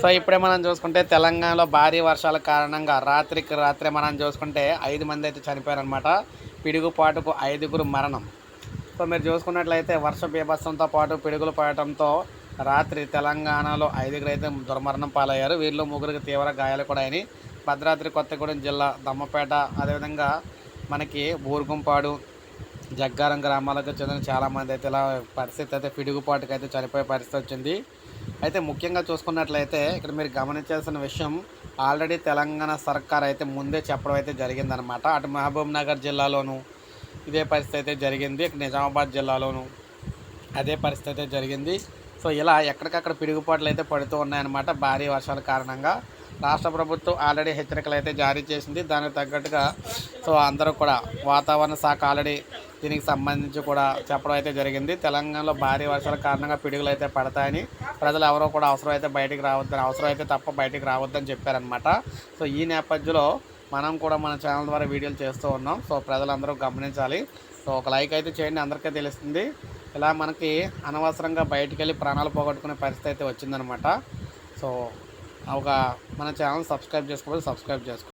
So ఇప్పుడే మనం చూసుకుంటే తెలంగాణలో భారీ వర్షాల కారణంగా రాత్రికి రాత్రే మనం చూసుకుంటే ఐదు మంది అయితే చనిపోయారనమాట పిడుగుపాటుకు ఐదుగురు మరణం. సో మీరు చూసుకున్నట్లయితే వర్ష బీభత్సంతో పాటు పిడుగులు పడటంతో రాత్రి తెలంగాణలో ఐదుగురు అయితే దుర్మరణం పాలయ్యారు. వీరిలో ముగ్గురికి తీవ్ర గాయాలు కూడా అయినాయి. భద్రాద్రి కొత్తగూడెం జిల్లా దమ్మపేట అదేవిధంగా మనకి బూరుగుంపాడు జగ్గారం గ్రామాలకు చెందిన చాలామంది అయితే ఇలా పరిస్థితి అయితే పిడుగుపాటుకు అయితే చనిపోయే పరిస్థితి వచ్చింది. అయితే ముఖ్యంగా చూసుకున్నట్లయితే ఇక్కడ మీరు గమనించాల్సిన విషయం ఆల్రెడీ తెలంగాణ సర్కార్ అయితే ముందే చెప్పడం అయితే జరిగిందనమాట అటు మహబూబ్ నగర్ జిల్లాలోను ఇదే పరిస్థితి అయితే జరిగింది. ఇక్కడ నిజామాబాద్ జిల్లాలోను అదే పరిస్థితి అయితే జరిగింది. సో ఇలా ఎక్కడికక్కడ పిడుగుపాట్లు అయితే పడుతూ ఉన్నాయన్నమాట భారీ వర్షాల కారణంగా. రాష్ట్ర ప్రభుత్వం ఆల్రెడీ హెచ్చరికలు అయితే జారీ చేసింది. దానికి తగ్గట్టుగా సో అందరూ కూడా వాతావరణ శాఖ ఆల్రెడీ దీనికి సంబంధించి కూడా చెప్పడం అయితే జరిగింది. తెలంగాణలో భారీ వర్షాల కారణంగా పిడుగులు అయితే పడతాయని ప్రజలు ఎవరో కూడా అవసరం అయితే బయటికి రావద్దని అవసరం అయితే తప్ప బయటికి రావద్దని చెప్పారనమాట సో ఈ నేపథ్యంలో మనం కూడా మన ఛానల్ ద్వారా వీడియోలు చేస్తూ ఉన్నాం. సో ప్రజలందరూ గమనించాలి. సో ఒక లైక్ అయితే చేయండి. అందరికీ తెలుస్తుంది. ఇలా మనకి అనవసరంగా బయటికి వెళ్ళి ప్రాణాలు పోగొట్టుకునే పరిస్థితి అయితే వచ్చిందనమాట సో ఒక మన ఛానల్ సబ్స్క్రైబ్ చేసుకోవాలి సబ్స్క్రైబ్ చేసుకో